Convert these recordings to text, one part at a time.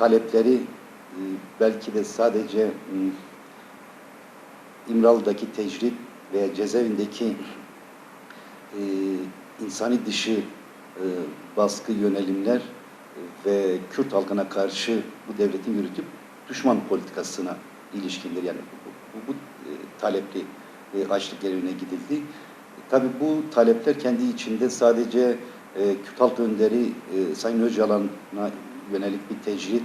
talepleri e, belki de sadece m, İmralı'daki tecrit veya cezaevindeki e, insani dışı e, baskı yönelimler ve Kürt halkına karşı bu devletin yürütüp düşman politikasına ilişkindir. Yani bu, bu, bu e, talepli e, açlık grevine gidildi. E, tabii bu talepler kendi içinde sadece e, Kürt halk önderi e, Sayın Öcalan'a yönelik bir tecrit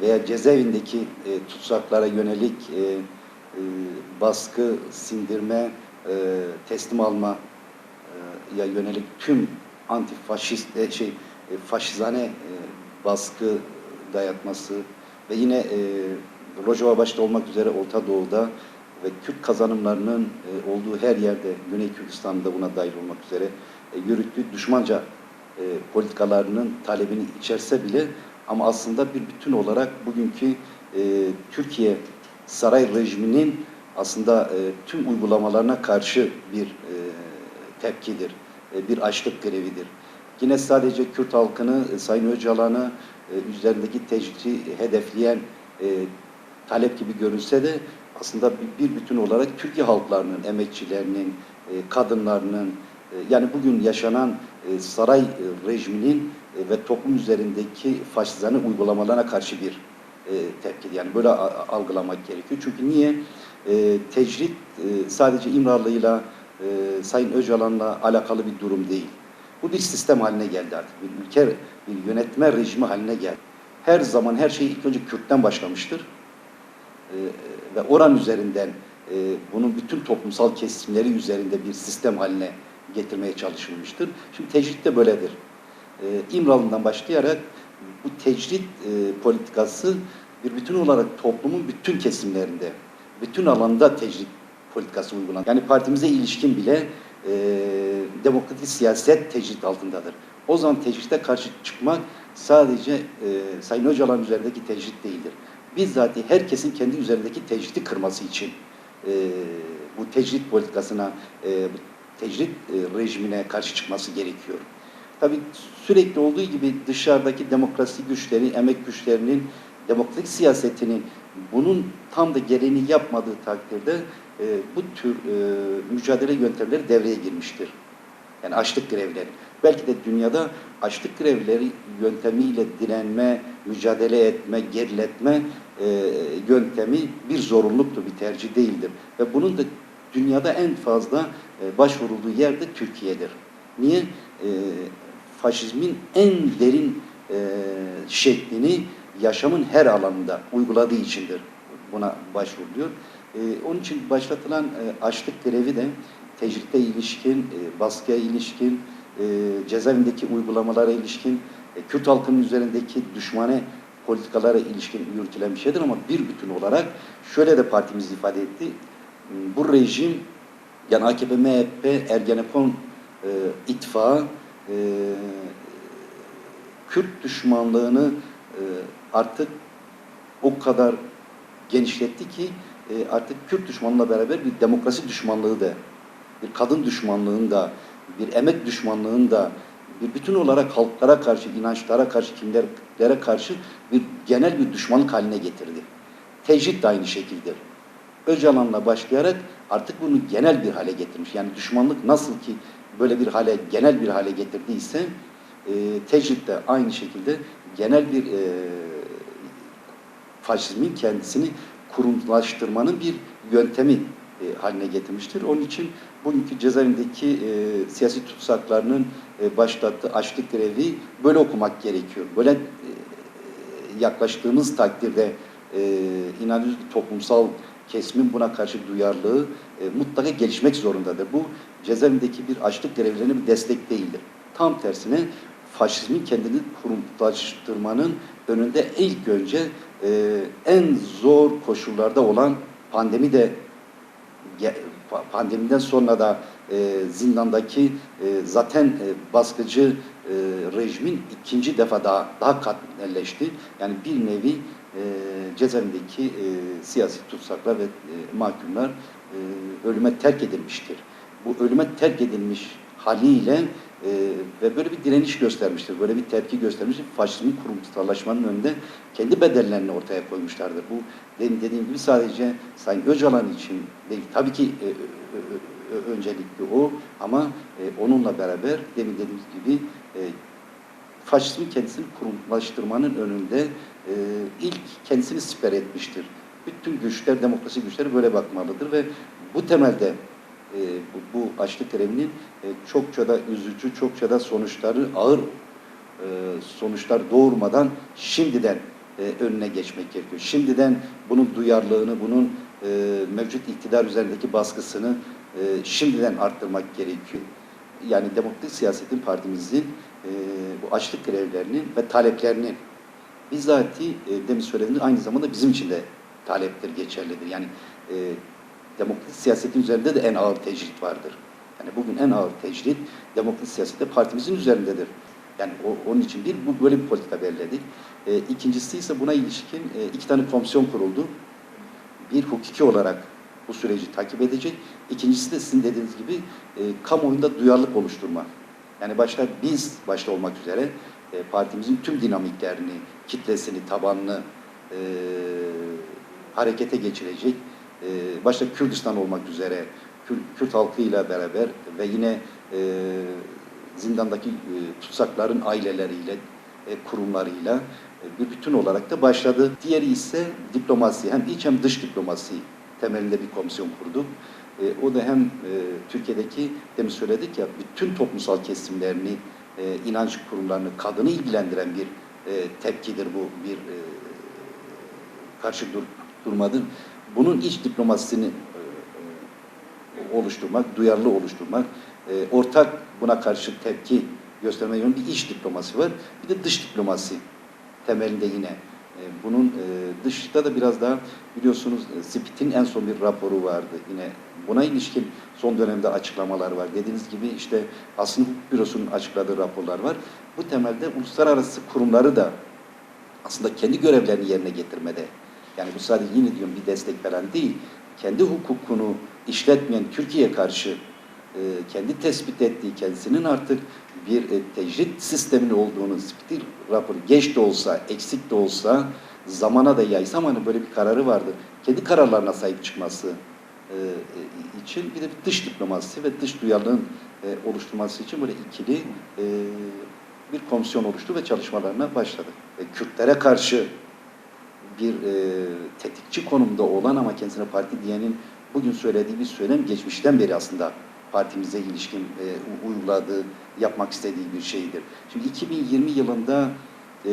veya cezaevindeki e, tutsaklara yönelik e, e, baskı, sindirme, e, teslim alma e, ya yönelik tüm antifaşist e, şey e, faşizane e, baskı dayatması ve yine e, Rojava başta olmak üzere Orta Doğu'da ve Kürt kazanımlarının e, olduğu her yerde Güney Kürdistan'da buna dahil olmak üzere e, yürüttüğü düşmanca e, politikalarının talebini içerse bile ama aslında bir bütün olarak bugünkü e, Türkiye saray rejiminin aslında e, tüm uygulamalarına karşı bir e, tepkidir, e, bir açlık grevidir. Yine sadece Kürt halkını, e, Sayın Öcalan'ı e, üzerindeki tecridi hedefleyen e, talep gibi görünse de aslında bir, bir bütün olarak Türkiye halklarının, emekçilerinin, e, kadınlarının, e, yani bugün yaşanan e, saray e, rejiminin ve toplum üzerindeki faşizane uygulamalarına karşı bir e, tepki. Yani böyle algılamak gerekiyor. Çünkü niye? E, tecrit e, sadece İmralı'yla, e, Sayın Öcalan'la alakalı bir durum değil. Bu bir sistem haline geldi artık. Bir ülke, bir yönetme rejimi haline geldi. Her zaman her şey ilk önce Kürt'ten başlamıştır. E, ve oran üzerinden e, bunun bütün toplumsal kesimleri üzerinde bir sistem haline getirmeye çalışılmıştır. Şimdi tecrit de böyledir. E, İmralı'dan başlayarak bu tecrit e, politikası bir bütün olarak toplumun bütün kesimlerinde, bütün alanda tecrit politikası uygulanır. Yani partimize ilişkin bile e, demokratik siyaset tecrit altındadır. O zaman tecrite karşı çıkmak sadece e, Sayın Öcalan üzerindeki tecrit değildir. Bizzat herkesin kendi üzerindeki tecriti kırması için e, bu tecrit politikasına, e, tecrit e, rejimine karşı çıkması gerekiyor. Tabii sürekli olduğu gibi dışarıdaki demokrasi güçleri, emek güçlerinin, demokratik siyasetinin bunun tam da gereğini yapmadığı takdirde e, bu tür e, mücadele yöntemleri devreye girmiştir. Yani açlık grevleri. Belki de dünyada açlık grevleri yöntemiyle direnme, mücadele etme, geriletme e, yöntemi bir zorunluluktur, bir tercih değildir. Ve bunun da dünyada en fazla e, başvurulduğu yer de Türkiye'dir. Niye? E, faşizmin en derin e, şeklini yaşamın her alanında uyguladığı içindir buna başvuruluyor. E, onun için başlatılan e, açlık grevi de tecritte ilişkin, e, baskıya ilişkin, e, cezaevindeki uygulamalara ilişkin, e, Kürt halkının üzerindeki düşmane politikalara ilişkin yürütülen bir şeydir ama bir bütün olarak şöyle de partimiz ifade etti. Bu rejim yani AKP, MHP, Ergenekon e, ittifağı e, Kürt düşmanlığını e, artık o kadar genişletti ki e, artık Kürt düşmanlığıyla beraber bir demokrasi düşmanlığı da, bir kadın düşmanlığını da, bir emek düşmanlığını da, bir bütün olarak halklara karşı, inançlara karşı, kimlere karşı bir genel bir düşmanlık haline getirdi. Tecrit de aynı şekildir. Öcalan'la başlayarak artık bunu genel bir hale getirmiş. Yani düşmanlık nasıl ki böyle bir hale, genel bir hale getirdiyse e, tecrit de aynı şekilde genel bir e, faşizmin kendisini kurumlaştırmanın bir yöntemi e, haline getirmiştir. Onun için bugünkü cezaevindeki e, siyasi tutsaklarının e, başlattığı açlık grevi böyle okumak gerekiyor. Böyle e, yaklaştığımız takdirde e, inanıyoruz ki toplumsal kesimin buna karşı duyarlılığı e, mutlaka gelişmek zorundadır. Bu cezaevindeki bir açlık grevlerine bir destek değildir. Tam tersine faşizmin kendini kurumlaştırmanın önünde ilk önce e, en zor koşullarda olan pandemi de pandemiden sonra da e, zindandaki e, zaten e, baskıcı e, rejimin ikinci defa daha daha katmerleşti. Yani bir nevi e, cezaevindeki e, siyasi tutsaklar ve e, mahkumlar e, ölüme terk edilmiştir. Bu ölüme terk edilmiş haliyle e, e, ve böyle bir direniş göstermiştir, böyle bir tepki göstermiştir. Faşizmin kurumsallaşmanın önünde kendi bedellerini ortaya koymuşlardır. Bu dediğim gibi sadece Sayın Öcalan için değil, tabii ki e, ö- öncelikli o ama e, onunla beraber demin dediğimiz gibi e, faşizmin kendisini kurumlaştırmanın önünde e, ilk kendisini siper etmiştir. Bütün güçler, demokrasi güçleri böyle bakmalıdır ve bu temelde e, bu, bu açlık grevinin e, çokça da üzücü, çokça da sonuçları ağır e, sonuçlar doğurmadan şimdiden e, önüne geçmek gerekiyor. Şimdiden bunun duyarlılığını, bunun e, mevcut iktidar üzerindeki baskısını e, şimdiden arttırmak gerekiyor. Yani demokratik siyasetin partimizin e, bu açlık grevlerinin ve taleplerinin bizzati e, demin söylediğim aynı zamanda bizim için de taleptir, geçerlidir. Yani e, demokratik siyasetin üzerinde de en ağır tecrit vardır. Yani bugün en ağır tecrit demokratik siyasette partimizin üzerindedir. Yani o, onun için bir, bu böyle bir politika belirledik. E, ikincisi ise buna ilişkin e, iki tane komisyon kuruldu. Bir hukuki olarak bu süreci takip edecek. İkincisi de sizin dediğiniz gibi e, kamuoyunda duyarlılık oluşturma. Yani başta biz başta olmak üzere e, partimizin tüm dinamiklerini, kitlesini, tabanını e, harekete geçirecek. E, başta Kürdistan olmak üzere Kürt, Kürt halkıyla beraber ve yine e, zindandaki e, tutsakların aileleriyle, e, kurumlarıyla e, bir bütün olarak da başladı. Diğeri ise diplomasi, hem iç hem dış diplomasi temelinde bir komisyon kurduk. E, o da hem e, Türkiye'deki demin söyledik ya bütün toplumsal kesimlerini, e, inanç kurumlarını, kadını ilgilendiren bir e, tepkidir bu, bir e, karşı dur, durmadır. Bunun iç diplomasisini e, e, oluşturmak, duyarlı oluşturmak, e, ortak buna karşı tepki gösterme yönü bir iç diplomasi var. Bir de dış diplomasi temelinde yine. E, bunun e, dışta da biraz daha biliyorsunuz e, SPİT'in en son bir raporu vardı. Yine buna ilişkin son dönemde açıklamalar var. Dediğiniz gibi işte aslında bürosunun açıkladığı raporlar var. Bu temelde uluslararası kurumları da aslında kendi görevlerini yerine getirmede. Yani bu sadece yine diyorum bir destek falan değil. Kendi hukukunu işletmeyen Türkiye'ye karşı kendi tespit ettiği kendisinin artık bir e, tecrit sisteminin olduğunu Spitil raporu geç de olsa, eksik de olsa zamana da yaysa hani böyle bir kararı vardı. Kendi kararlarına sahip çıkması e, e, için bir de bir dış diplomasi ve dış duyarlılığın e, oluşturması için böyle ikili e, bir komisyon oluştu ve çalışmalarına başladı. Ve Kürtlere karşı bir e, tetikçi konumda olan ama kendisine parti diyenin bugün söylediği bir söylem geçmişten beri aslında partimize ilişkin e, uyguladığı, yapmak istediği bir şeydir. Şimdi 2020 yılında e,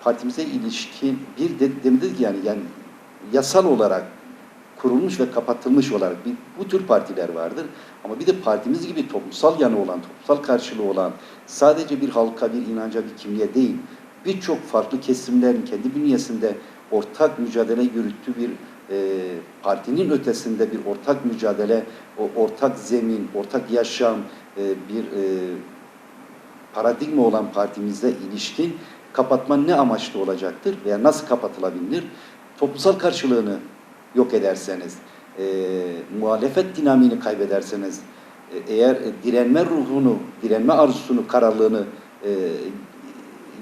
partimize ilişkin bir de, demin yani yani yasal olarak kurulmuş ve kapatılmış olarak bir, bu tür partiler vardır. Ama bir de partimiz gibi toplumsal yanı olan, toplumsal karşılığı olan, sadece bir halka, bir inanca, bir kimliğe değil, birçok farklı kesimlerin kendi bünyesinde ortak mücadele yürüttüğü bir e, partinin ötesinde bir ortak mücadele, o ortak zemin, ortak yaşam, e, bir e, paradigma olan partimizle ilişkin kapatma ne amaçlı olacaktır veya nasıl kapatılabilir? Toplumsal karşılığını yok ederseniz, e, muhalefet dinamiğini kaybederseniz, e, eğer direnme ruhunu, direnme arzusunu, kararlılığını e,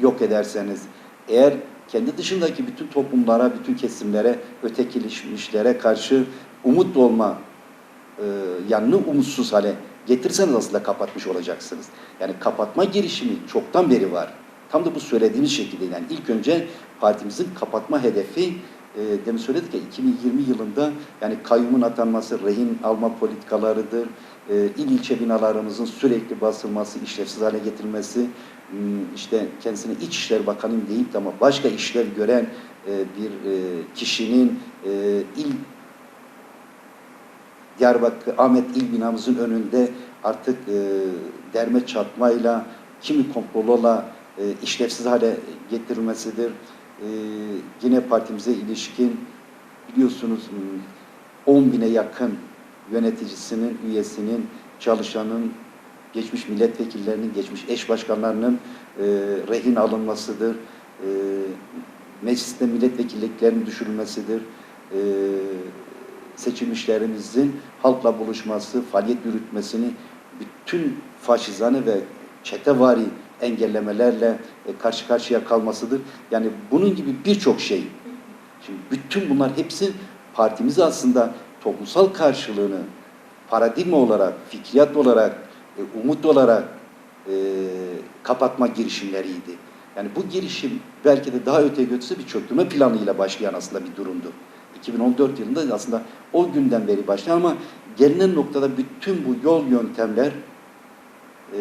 yok ederseniz, eğer kendi dışındaki bütün toplumlara, bütün kesimlere, ötekileşmişlere karşı umut olma e, yanını umutsuz hale getirseniz aslında kapatmış olacaksınız. Yani kapatma girişimi çoktan beri var. Tam da bu söylediğimiz şekilde yani ilk önce partimizin kapatma hedefi e, demin söyledik ya 2020 yılında yani kayyumun atanması, rehin alma politikalarıdır, il ilçe binalarımızın sürekli basılması, işlevsiz hale getirilmesi, hmm, işte kendisine İçişleri Bakanıyım deyip de ama başka işler gören e, bir e, kişinin e, il Diyarbakır Ahmet İl binamızın önünde artık e, derme çatmayla, kimi komplolarla e, işlevsiz hale getirilmesidir. E, yine partimize ilişkin biliyorsunuz m, 10 bine yakın yöneticisinin, üyesinin, çalışanın, geçmiş milletvekillerinin, geçmiş eş başkanlarının e, rehin alınmasıdır. E, mecliste milletvekilliklerinin düşürülmesidir. E, seçilmişlerimizin halkla buluşması, faaliyet yürütmesini bütün faşizane ve çetevari engellemelerle e, karşı karşıya kalmasıdır. Yani bunun gibi birçok şey. Şimdi bütün bunlar hepsi partimizi aslında toplumsal karşılığını paradigma olarak, fikriyat olarak, e, umut olarak e, kapatma girişimleriydi. Yani bu girişim belki de daha öteye götürse bir çöktürme planıyla başlayan aslında bir durumdu. 2014 yılında aslında o günden beri başlayan ama gelinen noktada bütün bu yol yöntemler e,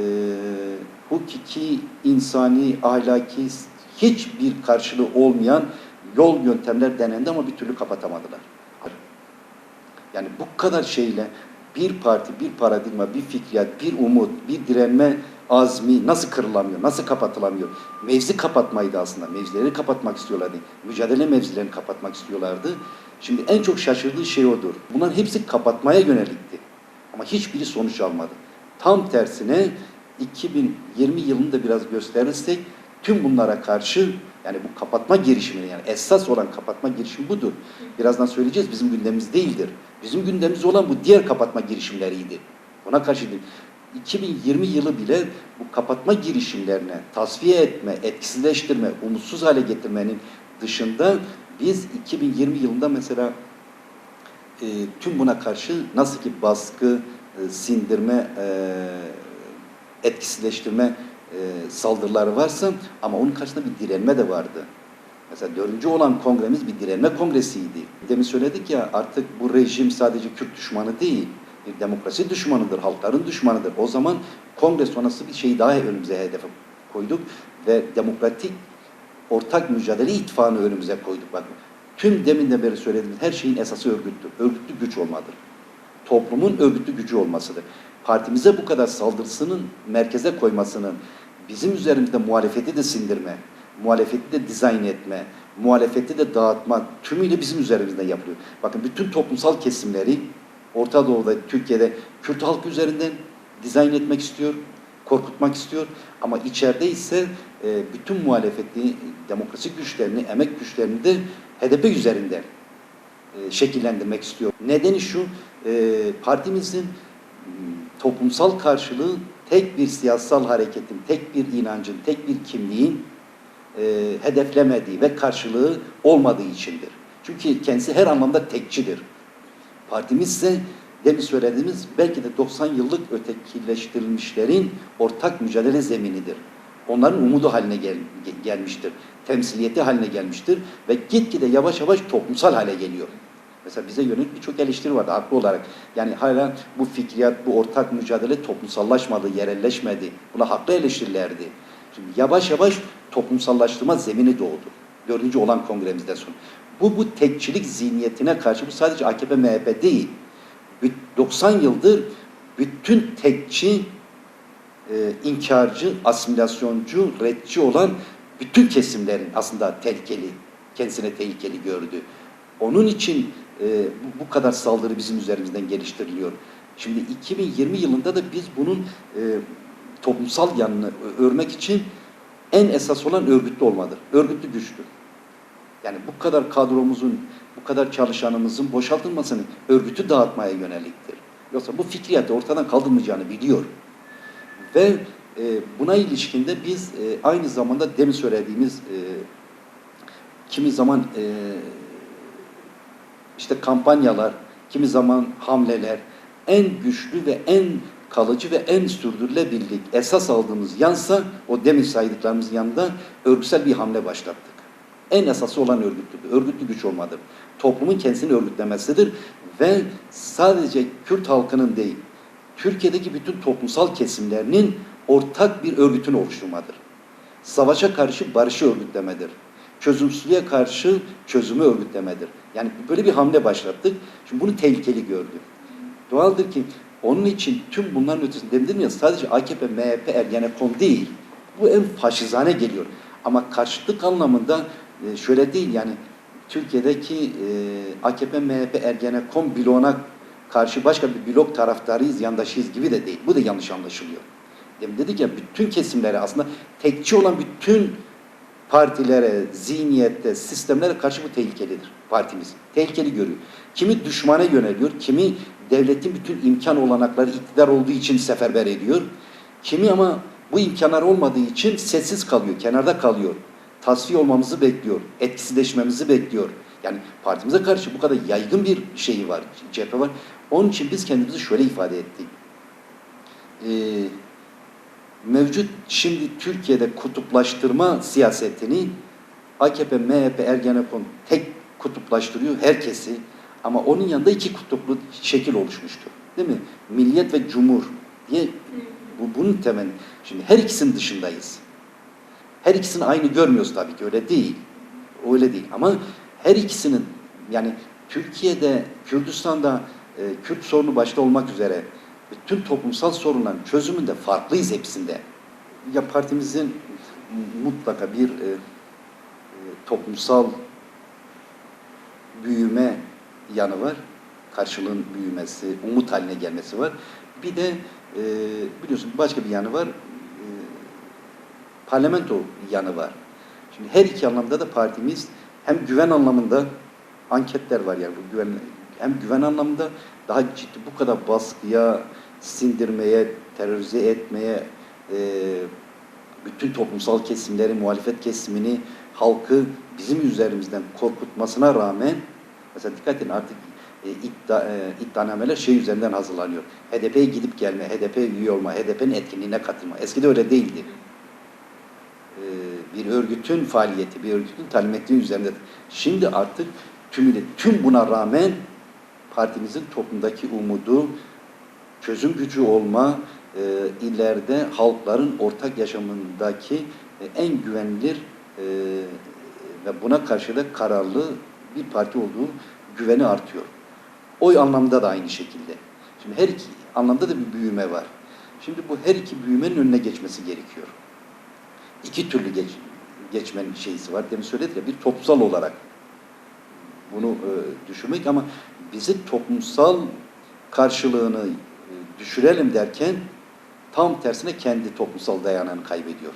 hukuki, insani, ahlaki hiçbir karşılığı olmayan yol yöntemler denendi ama bir türlü kapatamadılar. Yani bu kadar şeyle bir parti, bir paradigma, bir fikriyat, bir umut, bir direnme azmi nasıl kırılamıyor, nasıl kapatılamıyor? Mevzi kapatmaydı aslında. Mevzileri kapatmak istiyorlardı. Mücadele mevzilerini kapatmak istiyorlardı. Şimdi en çok şaşırdığı şey odur. Bunların hepsi kapatmaya yönelikti. Ama hiçbiri sonuç almadı. Tam tersine 2020 yılını da biraz gösterirsek tüm bunlara karşı yani bu kapatma girişimini yani esas olan kapatma girişimi budur. Birazdan söyleyeceğiz bizim gündemimiz değildir. Bizim gündemimiz olan bu diğer kapatma girişimleriydi. Buna karşı değil. 2020 yılı bile bu kapatma girişimlerine tasfiye etme, etkisizleştirme, umutsuz hale getirmenin dışında biz 2020 yılında mesela e, tüm buna karşı nasıl ki baskı, e, sindirme, e, etkisizleştirme e, saldırıları varsa ama onun karşısında bir direnme de vardı. Mesela dördüncü olan kongremiz bir direnme kongresiydi. Demin söyledik ya artık bu rejim sadece Kürt düşmanı değil, bir demokrasi düşmanıdır, halkların düşmanıdır. O zaman kongre sonrası bir şeyi daha önümüze hedefe koyduk ve demokratik ortak mücadele ittifakını önümüze koyduk. Bakın tüm deminden beri söylediğimiz her şeyin esası örgüttür. Örgütlü güç olmadır. Toplumun örgütlü gücü olmasıdır. Partimize bu kadar saldırısının merkeze koymasının bizim üzerimizde muhalefeti de sindirme, muhalefeti de dizayn etme, muhalefeti de dağıtma tümüyle bizim üzerimizde yapılıyor. Bakın bütün toplumsal kesimleri Orta Doğu'da, Türkiye'de Kürt halkı üzerinden dizayn etmek istiyor, korkutmak istiyor. Ama içeride ise e, bütün muhalefeti, demokrasi güçlerini, emek güçlerini de HDP üzerinden e, şekillendirmek istiyor. Nedeni şu, e, partimizin toplumsal karşılığı tek bir siyasal hareketin, tek bir inancın, tek bir kimliğin e, hedeflemediği ve karşılığı olmadığı içindir. Çünkü kendisi her anlamda tekçidir. Partimiz ise demin söylediğimiz belki de 90 yıllık ötekileştirilmişlerin ortak mücadele zeminidir. Onların umudu haline gel, ge- gelmiştir. Temsiliyeti haline gelmiştir ve gitgide yavaş yavaş toplumsal hale geliyor. Mesela bize yönelik birçok eleştiri vardı haklı olarak. Yani hala bu fikriyat, bu ortak mücadele toplumsallaşmadı, yerelleşmedi. Buna haklı eleştirilerdi. Şimdi yavaş yavaş toplumsallaştırma zemini doğdu. Dördüncü olan kongremizden sonra. Bu, bu tekçilik zihniyetine karşı bu sadece AKP, MHP değil. Bü- 90 yıldır bütün tekçi, e, inkarcı, asimilasyoncu, redçi olan bütün kesimlerin aslında tehlikeli, kendisine tehlikeli gördü. Onun için e, bu, kadar saldırı bizim üzerimizden geliştiriliyor. Şimdi 2020 yılında da biz bunun e, toplumsal yanını örmek için en esas olan örgütlü olmadır. Örgütlü güçtür. Yani bu kadar kadromuzun, bu kadar çalışanımızın boşaltılmasını örgütü dağıtmaya yöneliktir. Yoksa bu fikriyatı ortadan kaldırmayacağını biliyor. Ve e, buna ilişkin de biz e, aynı zamanda demin söylediğimiz e, kimi zaman e, işte kampanyalar, kimi zaman hamleler en güçlü ve en kalıcı ve en sürdürülebilirlik esas aldığımız yansa o demin saydıklarımızın yanında örgütsel bir hamle başlattık. En esası olan örgütlülük, örgütlü güç olmadır. Toplumun kendisini örgütlemesidir ve sadece Kürt halkının değil, Türkiye'deki bütün toplumsal kesimlerinin ortak bir örgütünü oluşturmadır. Savaşa karşı barışı örgütlemedir. Çözümsüzlüğe karşı çözümü örgütlemedir. Yani böyle bir hamle başlattık. Şimdi bunu tehlikeli gördük. Doğaldır ki onun için tüm bunların ötesinde dedim ya sadece AKP, MHP, Ergenekon değil. Bu en faşizane geliyor. Ama karşıtlık anlamında e, şöyle değil yani Türkiye'deki e, AKP, MHP, Ergenekon bloğuna karşı başka bir blok taraftarıyız, yandaşıyız gibi de değil. Bu da yanlış anlaşılıyor. Demin dedik ya bütün kesimleri aslında tekçi olan bütün partilere, zihniyette, sistemlere karşı bu tehlikelidir partimiz. Tehlikeli görüyor. Kimi düşmana yöneliyor, kimi devletin bütün imkan olanakları iktidar olduğu için seferber ediyor. Kimi ama bu imkanlar olmadığı için sessiz kalıyor, kenarda kalıyor. Tasfiye olmamızı bekliyor, etkisizleşmemizi bekliyor. Yani partimize karşı bu kadar yaygın bir şeyi var, cephe var. Onun için biz kendimizi şöyle ifade ettik. Ee, mevcut şimdi Türkiye'de kutuplaştırma siyasetini AKP, MHP, Ergenekon tek kutuplaştırıyor herkesi. Ama onun yanında iki kutuplu şekil oluşmuştur. Değil mi? Milliyet ve Cumhur diye bu, bunun temeli. Şimdi her ikisinin dışındayız. Her ikisini aynı görmüyoruz tabii ki öyle değil. Öyle değil ama her ikisinin yani Türkiye'de, Kürdistan'da e, Kürt sorunu başta olmak üzere bütün toplumsal sorunların çözümünde farklıyız hepsinde. Ya partimizin mutlaka bir e, e, toplumsal büyüme yanı var. Karşılığın büyümesi, umut haline gelmesi var. Bir de e, biliyorsun başka bir yanı var. E, parlamento yanı var. Şimdi her iki anlamda da partimiz hem güven anlamında anketler var yani bu güven hem güven anlamında daha ciddi bu kadar baskıya, sindirmeye, terörize etmeye, e, bütün toplumsal kesimleri, muhalefet kesimini, halkı bizim üzerimizden korkutmasına rağmen mesela dikkat edin artık e, iddia, e, iddianameler şey üzerinden hazırlanıyor. HDP'ye gidip gelme, HDP üye olma, HDP'nin etkinliğine katılma. Eskide öyle değildi. E, bir örgütün faaliyeti, bir örgütün talimatı üzerinde. Şimdi artık tümüyle, tüm buna rağmen partimizin toplumdaki umudu, çözüm gücü olma, e, ileride halkların ortak yaşamındaki e, en güvenilir e, ve buna karşı da kararlı bir parti olduğu güveni artıyor. Oy anlamda da aynı şekilde. Şimdi her iki anlamda da bir büyüme var. Şimdi bu her iki büyümenin önüne geçmesi gerekiyor. İki türlü geç, geçmenin şeysi var. Demin söyledik ya bir toplumsal olarak bunu e, düşünmek ama bizi toplumsal karşılığını e, düşürelim derken tam tersine kendi toplumsal dayanağını kaybediyor.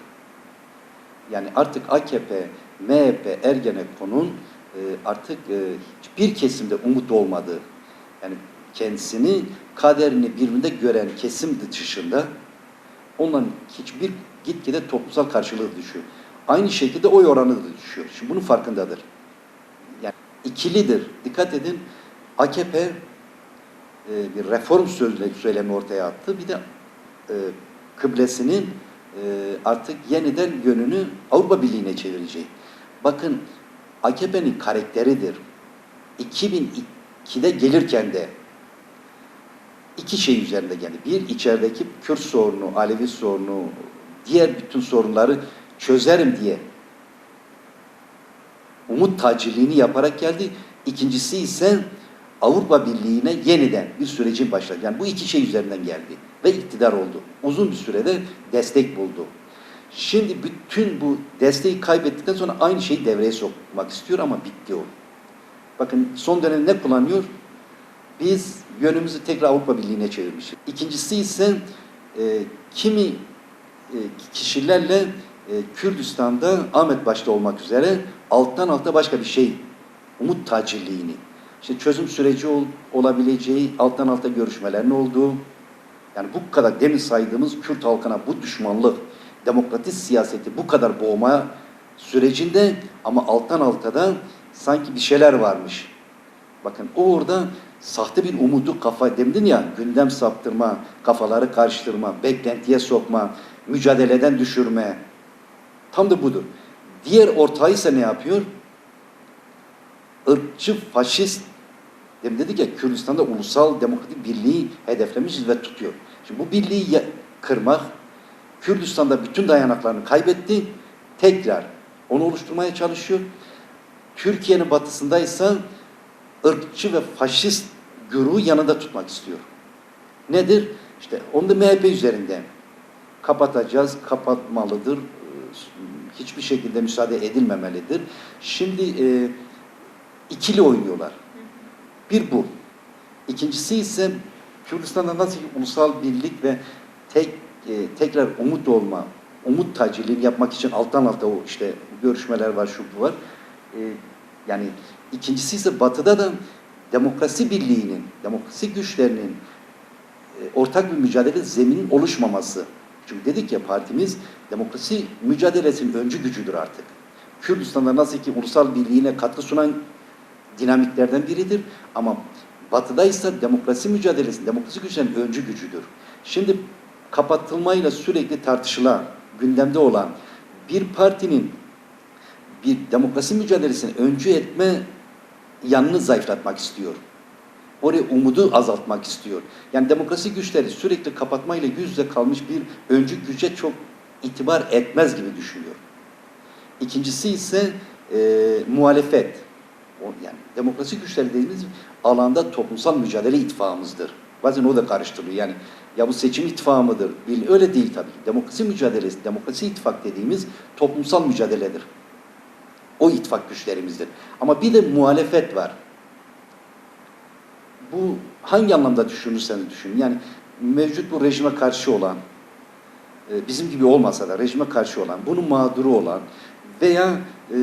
Yani artık AKP, MHP, Ergenekon'un e, artık e, hiçbir kesimde umut olmadığı, yani kendisini, kaderini birbirinde gören kesim dışında onların hiçbir gitgide toplumsal karşılığı düşüyor. Aynı şekilde oy oranı da düşüyor. Şimdi bunun farkındadır. Yani ikilidir. Dikkat edin AKP e, bir reform söylemi ortaya attı. Bir de e, kıblesinin e, artık yeniden yönünü Avrupa Birliği'ne çevirecek. Bakın AKP'nin karakteridir. 2002'de gelirken de iki şey üzerinde geldi. Bir, içerideki Kürt sorunu, Alevi sorunu, diğer bütün sorunları çözerim diye umut tacirliğini yaparak geldi. İkincisi ise Avrupa Birliği'ne yeniden bir sürecin başladı. Yani bu iki şey üzerinden geldi ve iktidar oldu. Uzun bir sürede destek buldu. Şimdi bütün bu desteği kaybettikten sonra aynı şeyi devreye sokmak istiyor ama bitti o. Bakın son dönemde ne kullanıyor? Biz yönümüzü tekrar Avrupa Birliği'ne çevirmişiz. İkincisi ise e, kimi e, kişilerle e, Kürdistan'da Ahmet başta olmak üzere alttan alta başka bir şey, umut tacirliğini, işte çözüm süreci ol, olabileceği alttan alta görüşmelerin olduğu, yani bu kadar demin saydığımız Kürt halkına bu düşmanlık, demokratik siyaseti bu kadar boğma sürecinde ama alttan alta da sanki bir şeyler varmış. Bakın o orada sahte bir umudu kafa demdin ya gündem saptırma, kafaları karıştırma, beklentiye sokma, mücadeleden düşürme. Tam da budur. Diğer ortağı ise ne yapıyor? Irkçı, faşist Demin dedik ya Kürdistan'da ulusal demokratik birliği hedeflemişiz ve tutuyor. Şimdi bu birliği kırmak, Kürdistan'da bütün dayanaklarını kaybetti, tekrar onu oluşturmaya çalışıyor. Türkiye'nin batısındaysa ırkçı ve faşist güruhu yanında tutmak istiyor. Nedir? İşte onu da MHP üzerinden kapatacağız, kapatmalıdır. Ee, Hiçbir şekilde müsaade edilmemelidir. Şimdi e, ikili oynuyorlar. Bir bu. İkincisi ise Kürdistan'da nasıl ki ulusal birlik ve tek e, tekrar umut olma, umut tacirliğini yapmak için alttan alta o işte görüşmeler var, şu bu var. E, yani ikincisi ise batıda da demokrasi birliğinin, demokrasi güçlerinin e, ortak bir mücadele zeminin oluşmaması. Çünkü dedik ya partimiz demokrasi mücadelesinin öncü gücüdür artık. Kürdistan'da nasıl ki ulusal birliğine katkı sunan dinamiklerden biridir. Ama batıda ise demokrasi mücadelesi, demokrasi güçlerinin öncü gücüdür. Şimdi kapatılmayla sürekli tartışılan, gündemde olan bir partinin bir demokrasi mücadelesini öncü etme yanını zayıflatmak istiyor. Oraya umudu azaltmak istiyor. Yani demokrasi güçleri sürekli kapatmayla yüz kalmış bir öncü güce çok itibar etmez gibi düşünüyor. İkincisi ise e, muhalefet. O, yani demokrasi güçleri dediğimiz alanda toplumsal mücadele ittifakımızdır. Bazen o da karıştırılıyor. Yani ya bu seçim ittifakı mıdır? Bil- Öyle değil tabii. Demokrasi mücadelesi, demokrasi ittifak dediğimiz toplumsal mücadeledir. O ittifak güçlerimizdir. Ama bir de muhalefet var. Bu hangi anlamda düşünürseniz düşünün. Yani mevcut bu rejime karşı olan, e, bizim gibi olmasa da rejime karşı olan, bunun mağduru olan veya e,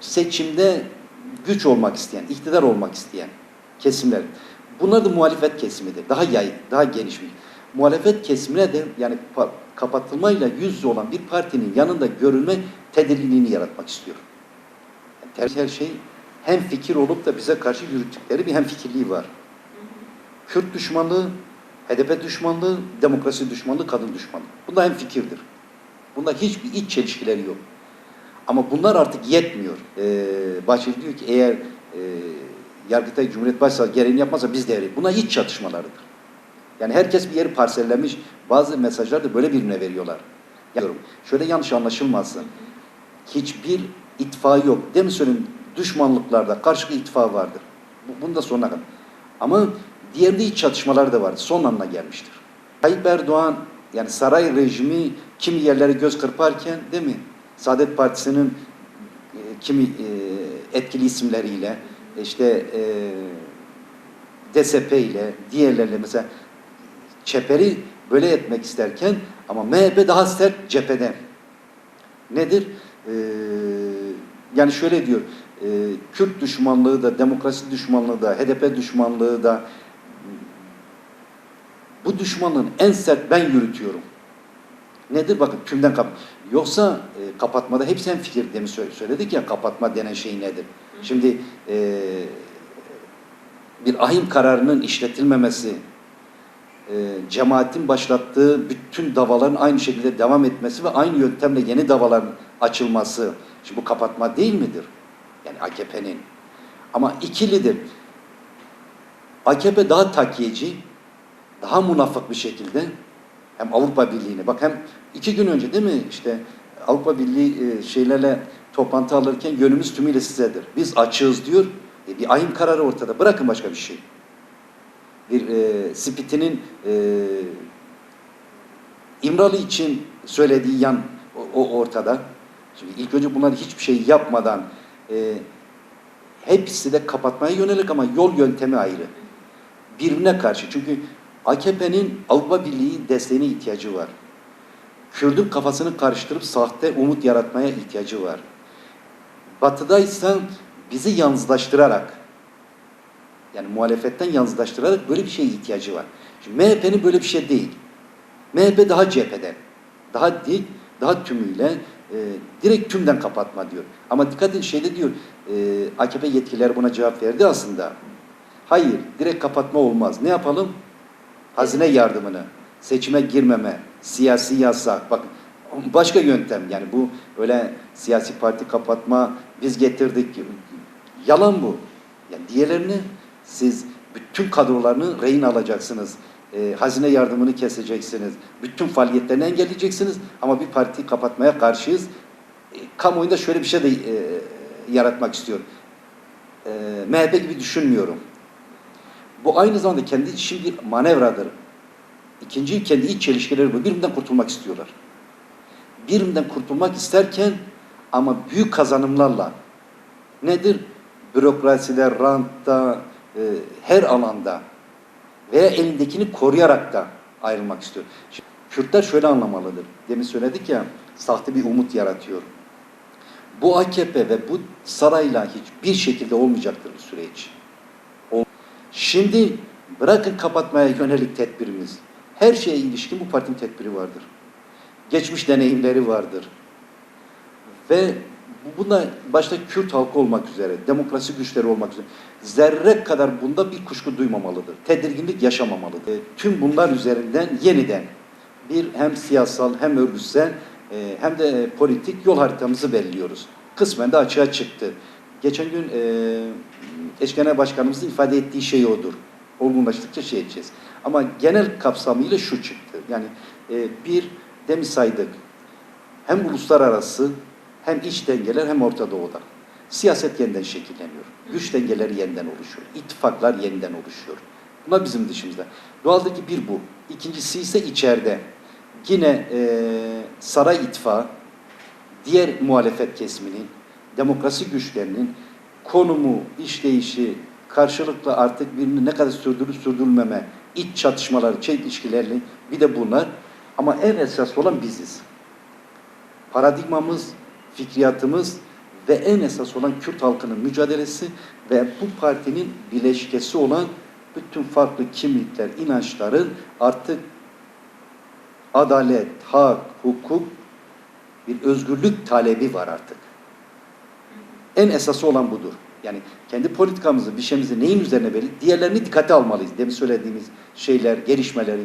seçimde güç olmak isteyen, iktidar olmak isteyen kesimler. Bunlar da muhalefet kesimidir. Daha yay, daha geniş bir. Muhalefet kesimine de yani pa- kapatılmayla yüz yüze olan bir partinin yanında görülme tedirginliğini yaratmak istiyor. Yani her şey hem fikir olup da bize karşı yürüttükleri bir hem fikirliği var. Kürt düşmanlığı, HDP düşmanlığı, demokrasi düşmanlığı, kadın düşmanlığı. Bunlar hem fikirdir. Bunda hiçbir iç çelişkileri yok. Ama bunlar artık yetmiyor. Ee, Bahçeli diyor ki eğer e, Yargıtay Cumhuriyet Başsavcısı gereğini yapmazsa biz de Bunlar iç çatışmalarıdır. Yani herkes bir yeri parsellemiş. Bazı mesajlar da böyle birine veriyorlar. Yani şöyle yanlış anlaşılmasın. Hiçbir ittifakı yok. Demin söyleyeyim düşmanlıklarda karşılıklı ittifak vardır. Bu, bunu da sonuna kadar. Ama diğerinde iç çatışmalar da vardır. Son anına gelmiştir. Tayyip Erdoğan yani saray rejimi kimi yerlere göz kırparken değil mi? Saadet Partisi'nin e, kimi e, etkili isimleriyle işte e, DSP ile diğerleriyle mesela çeperi böyle etmek isterken ama MHP daha sert cepheden. Nedir? Ee, yani şöyle diyor, e, Kürt düşmanlığı da, demokrasi düşmanlığı da, HDP düşmanlığı da bu düşmanlığın en sert ben yürütüyorum. Nedir? Bakın tümden kap. Yoksa e, kapatmada hepsi en fikir demin sö- söyledik ya kapatma denen şey nedir? Şimdi e, bir ahim kararının işletilmemesi, e, cemaatin başlattığı bütün davaların aynı şekilde devam etmesi ve aynı yöntemle yeni davaların açılması. Şimdi bu kapatma değil midir? Yani AKP'nin. Ama ikilidir. AKP daha takyeci, daha münafık bir şekilde hem Avrupa Birliği'ne bak hem iki gün önce değil mi işte Avrupa Birliği e, şeylerle toplantı alırken yönümüz tümüyle sizedir. Biz açığız diyor. E, bir ahim kararı ortada. Bırakın başka bir şey bir e, Spit'inin e, İmralı için söylediği yan o, o ortada. Şimdi ilk önce bunlar hiçbir şey yapmadan e, hepsi de kapatmaya yönelik ama yol yöntemi ayrı. Birbirine karşı. Çünkü AKP'nin Avrupa Birliği desteğine ihtiyacı var. Kürdün kafasını karıştırıp sahte umut yaratmaya ihtiyacı var. Batı'da ise bizi yalnızlaştırarak yani muhalefetten yalnızlaştırarak böyle bir şeye ihtiyacı var. Şimdi MHP'nin böyle bir şey değil. MHP daha cepheden, daha dik, daha tümüyle e, direkt tümden kapatma diyor. Ama dikkat edin şeyde diyor, e, AKP yetkililer buna cevap verdi aslında. Hayır, direkt kapatma olmaz. Ne yapalım? Hazine yardımını, seçime girmeme, siyasi yasak. Bak başka yöntem yani bu öyle siyasi parti kapatma biz getirdik. Yalan bu. Yani diğerlerini siz bütün kadrolarını rehin alacaksınız. E, hazine yardımını keseceksiniz. Bütün faaliyetlerini engelleyeceksiniz. Ama bir parti kapatmaya karşıyız. E, kamuoyunda şöyle bir şey de e, yaratmak istiyor. E, MHP gibi düşünmüyorum. Bu aynı zamanda kendi için bir manevradır. İkinci kendi iç çelişkileri bu. Birbirinden kurtulmak istiyorlar. Birbirinden kurtulmak isterken ama büyük kazanımlarla nedir? Bürokraside, rantta, e, her alanda veya elindekini koruyarak da ayrılmak istiyor. Şimdi, Kürtler şöyle anlamalıdır. Demin söyledik ya, sahte bir umut yaratıyor. Bu AKP ve bu sarayla hiçbir şekilde olmayacaktır bu süreç. Şimdi bırakın kapatmaya yönelik tedbirimiz. Her şeye ilişkin bu partinin tedbiri vardır. Geçmiş deneyimleri vardır. Ve bu- bunda başta Kürt halkı olmak üzere, demokrasi güçleri olmak üzere zerre kadar bunda bir kuşku duymamalıdır. Tedirginlik yaşamamalıdır. Tüm bunlar üzerinden yeniden bir hem siyasal hem örgütsel e, hem de e, politik yol haritamızı belirliyoruz. Kısmen de açığa çıktı. Geçen gün e, eş genel başkanımızın ifade ettiği şey odur. Olgunlaştıkça şey edeceğiz. Ama genel kapsamıyla şu çıktı. Yani e, bir demin saydık. Hem uluslararası hem iç dengeler hem Orta Doğu'da. Siyaset yeniden şekilleniyor. Güç dengeleri yeniden oluşuyor. İttifaklar yeniden oluşuyor. Bunlar bizim dışımızda. Doğaldaki bir bu. İkincisi ise içeride. Yine e, saray ittifakı, diğer muhalefet kesiminin, demokrasi güçlerinin konumu, işleyişi, karşılıklı artık birini ne kadar sürdürüp sürdürülmeme, iç çatışmaları, çelişkilerle bir de bunlar. Ama en esas olan biziz paradigmamız, fikriyatımız ve en esas olan Kürt halkının mücadelesi ve bu partinin bileşkesi olan bütün farklı kimlikler, inançların artık adalet, hak, hukuk, bir özgürlük talebi var artık. En esası olan budur. Yani kendi politikamızı, bir neyin üzerine verip diğerlerini dikkate almalıyız. Demin söylediğimiz şeyler, gelişmeleri,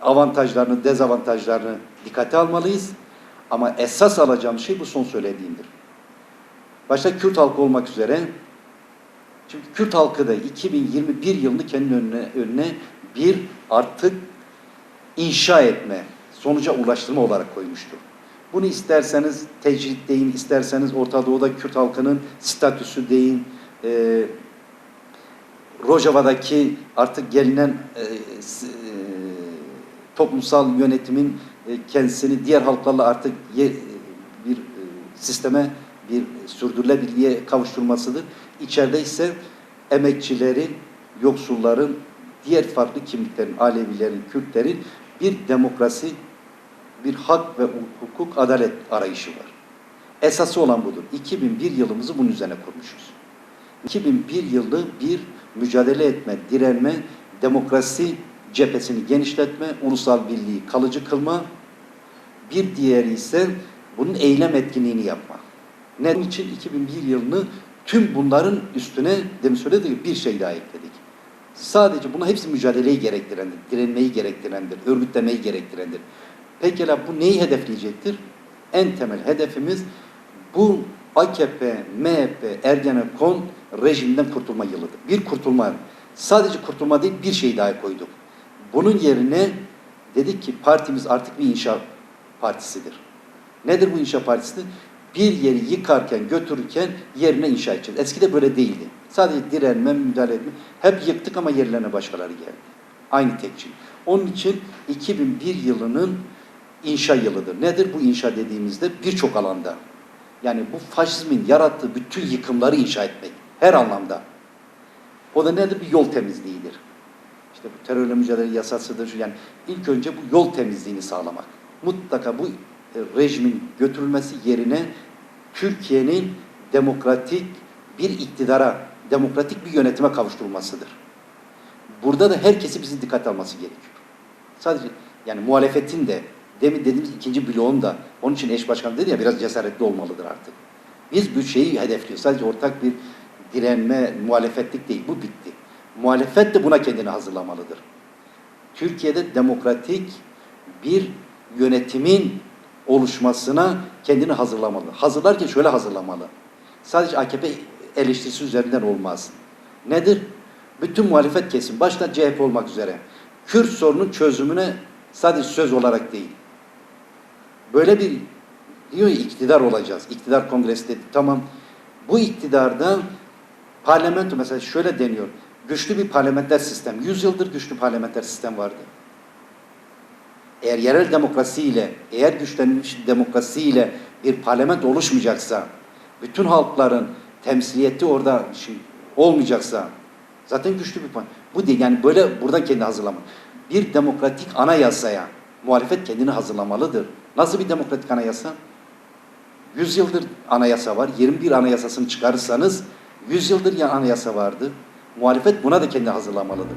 avantajlarını, dezavantajlarını dikkate almalıyız. Ama esas alacağım şey bu son söylediğimdir. Başta Kürt halkı olmak üzere çünkü Kürt halkı da 2021 yılını kendi önüne, önüne bir artık inşa etme, sonuca ulaştırma olarak koymuştur. Bunu isterseniz tecrit deyin, isterseniz Orta Doğu'da Kürt halkının statüsü deyin, e, Rojava'daki artık gelinen e, e, toplumsal yönetimin e, kendisini diğer halklarla artık ye- bir e, sisteme, bir sürdürülebilirliğe kavuşturmasıdır. İçeride ise emekçilerin, yoksulların, diğer farklı kimliklerin, Alevilerin, Kürtlerin bir demokrasi, bir hak ve hukuk, adalet arayışı var. Esası olan budur. 2001 yılımızı bunun üzerine kurmuşuz. 2001 yılı bir mücadele etme, direnme, demokrasi cephesini genişletme, ulusal birliği kalıcı kılma, bir diğeri ise bunun eylem etkinliğini yapma. Ne için 2001 yılını tüm bunların üstüne demin söylediğim gibi bir şey daha ekledik. Sadece buna hepsi mücadeleyi gerektirendir, direnmeyi gerektirendir, örgütlemeyi gerektirendir. Pekala bu neyi hedefleyecektir? En temel hedefimiz bu AKP, MHP, Ergenekon rejiminden kurtulma yılıdır. Bir kurtulma. Sadece kurtulma değil bir şey daha koyduk. Bunun yerine dedik ki partimiz artık bir inşa partisidir. Nedir bu inşa partisi? Bir yeri yıkarken, götürürken yerine inşa edeceğiz. Eskide böyle değildi. Sadece direnme, müdahale etme. Hep yıktık ama yerlerine başkaları geldi. Aynı tekçi. Onun için 2001 yılının inşa yılıdır. Nedir bu inşa dediğimizde? Birçok alanda. Yani bu faşizmin yarattığı bütün yıkımları inşa etmek. Her anlamda. O da nedir? Bir yol temizliğidir. İşte bu terörle mücadele yasasıdır. Yani ilk önce bu yol temizliğini sağlamak. Mutlaka bu e, rejimin götürülmesi yerine Türkiye'nin demokratik bir iktidara, demokratik bir yönetime kavuşturulmasıdır. Burada da herkesi bizim dikkat alması gerekiyor. Sadece yani muhalefetin de demin dediğimiz ikinci bloğun da onun için eş başkan dedi ya biraz cesaretli olmalıdır artık. Biz bu şeyi hedefliyoruz. Sadece ortak bir direnme, muhalefetlik değil. Bu bitti. Muhalefet de buna kendini hazırlamalıdır. Türkiye'de demokratik bir yönetimin oluşmasına kendini hazırlamalı. Hazırlarken şöyle hazırlamalı. Sadece AKP eleştirisi üzerinden olmaz. Nedir? Bütün muhalefet kesim, başta CHP olmak üzere, Kürt sorunun çözümüne sadece söz olarak değil. Böyle bir diyor ya, iktidar olacağız. İktidar kongresi dedi. Tamam. Bu iktidarda parlamento mesela şöyle deniyor. Güçlü bir parlamenter sistem. Yüzyıldır güçlü parlamenter sistem vardı. Eğer yerel demokrasiyle, eğer güçlenmiş demokrasiyle bir parlamento oluşmayacaksa, bütün halkların temsiliyeti orada şey olmayacaksa, zaten güçlü bir parlamento. Bu değil yani böyle buradan kendi hazırlama. Bir demokratik anayasaya muhalefet kendini hazırlamalıdır. Nasıl bir demokratik anayasa? 100 yıldır anayasa var. 21 anayasasını çıkarırsanız 100 yıldır ya anayasa vardı. Muhalefet buna da kendi hazırlamalıdır.